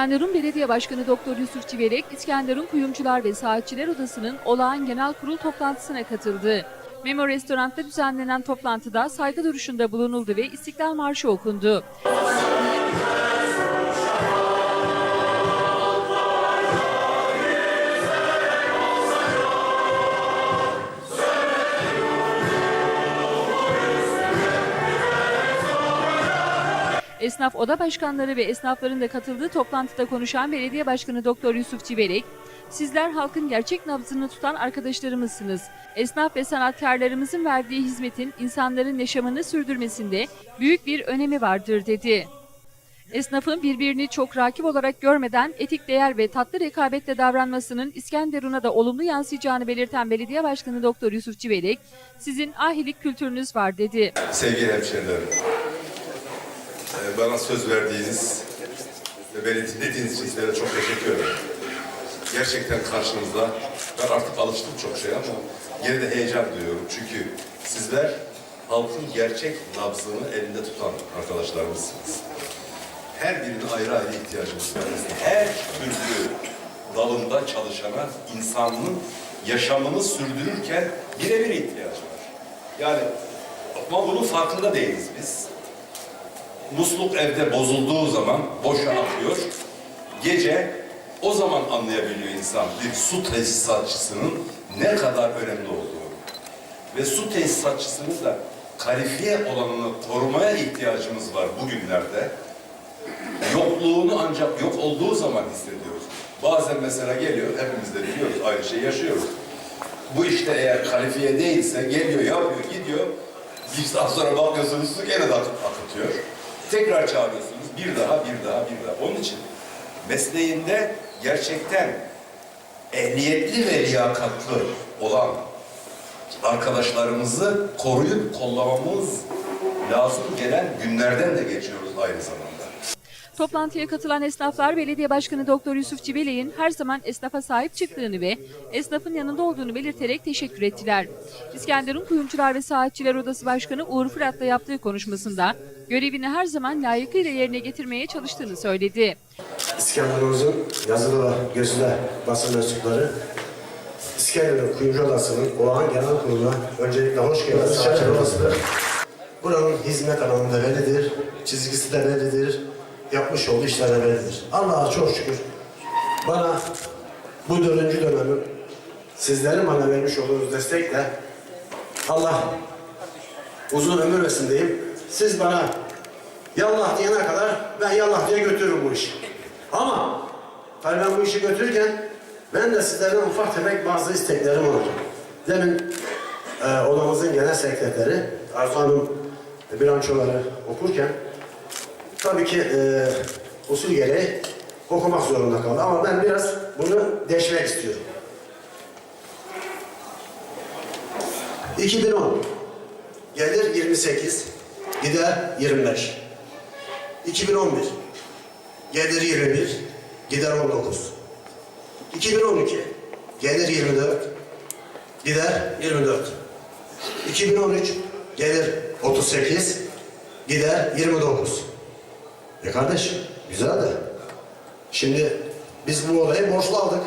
İskenderun Belediye Başkanı Doktor Yusuf Civelek, İskenderun Kuyumcular ve Saatçiler Odası'nın olağan genel kurul toplantısına katıldı. Memo Restorant'ta düzenlenen toplantıda saygı duruşunda bulunuldu ve İstiklal Marşı okundu. Esnaf oda başkanları ve esnafların da katıldığı toplantıda konuşan Belediye Başkanı Doktor Yusuf Civelek, Sizler halkın gerçek nabzını tutan arkadaşlarımızsınız. Esnaf ve sanatkarlarımızın verdiği hizmetin insanların yaşamını sürdürmesinde büyük bir önemi vardır dedi. Esnafın birbirini çok rakip olarak görmeden etik değer ve tatlı rekabetle davranmasının İskenderun'a da olumlu yansıyacağını belirten Belediye Başkanı Doktor Yusuf Civelek, sizin ahilik kültürünüz var dedi. Sevgili hemşehrilerim, bana söz verdiğiniz ve beni dinlediğiniz için sizlere çok teşekkür ederim. Gerçekten karşınızda, ben artık alıştım çok şey ama yine de heyecan duyuyorum. Çünkü sizler halkın gerçek nabzını elinde tutan arkadaşlarımızsınız. Her birine ayrı ayrı ihtiyacımız var. Her türlü dalında çalışana insanlığın yaşamını sürdürürken birebir ihtiyacı var. Yani ama bunun farkında değiliz biz. Musluk evde bozulduğu zaman boşa akıyor. Gece o zaman anlayabiliyor insan bir su tesisatçısının ne kadar önemli olduğunu. Ve su tesisatçısının da kalifiye olanını korumaya ihtiyacımız var bugünlerde. Yokluğunu ancak yok olduğu zaman hissediyoruz. Bazen mesela geliyor, hepimiz de biliyoruz, aynı şeyi yaşıyoruz. Bu işte eğer kalifiye değilse geliyor, yapıyor, gidiyor. Bir saat sonra bakıyorsunuz su gene de akıt, akıtıyor. Tekrar çağırıyorsunuz, bir daha, bir daha, bir daha. Onun için mesleğinde gerçekten ehliyetli ve liyakatlı olan arkadaşlarımızı koruyup kollamamız lazım gelen günlerden de geçiyoruz aynı zamanda. Toplantıya katılan esnaflar Belediye Başkanı Doktor Yusuf Civelek'in her zaman esnafa sahip çıktığını ve esnafın yanında olduğunu belirterek teşekkür ettiler. İskenderun Kuyumcular ve Saatçiler Odası Başkanı Uğur Fırat'la yaptığı konuşmasında görevini her zaman layıkıyla yerine getirmeye çalıştığını söyledi. İskenderun'un yazılı ve gözüle basın mensupları İskenderun Kuyumcu Odası'nın olağan genel kuruluna öncelikle hoş geldiniz. Buranın hizmet alanında bellidir, çizgisi de bellidir, yapmış olduğu işler de bellidir. Allah'a çok şükür bana bu dördüncü dönemin sizlerin bana vermiş olduğunuz destekle Allah uzun ömür versin diyeyim. Siz bana yallah diyene kadar ben yallah diye götürürüm bu işi. Ama tabii ben bu işi götürürken ben de sizlerden ufak tefek bazı isteklerim olacak. Demin e, odamızın genel sekreteri Arzu Hanım bilançoları okurken tabii ki e, usul gereği okumak zorunda kaldı. Ama ben biraz bunu deşmek istiyorum. 2010 gelir 28 gider 25 2011 gelir 21 gider 19 2012 gelir 24 gider 24 2013 gelir 38 gider 29 E kardeş güzel de şimdi biz bu olayı borçlu aldık.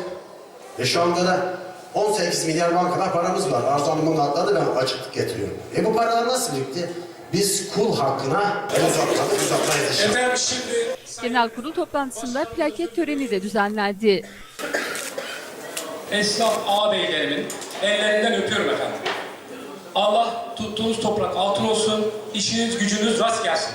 E şu anda da 18 milyar bankada paramız var. Arzu Hanım'ın adladı ben açıklık getiriyorum. E bu paralar nasıl birikti? Biz kul hakkına el uzatmadık, uzatmayı da Efendim şimdi Genel kurul toplantısında plaket töreni de düzenlendi. esnaf ağabeylerimin ellerinden öpüyorum efendim. Allah tuttuğunuz toprak altın olsun, işiniz gücünüz rast gelsin.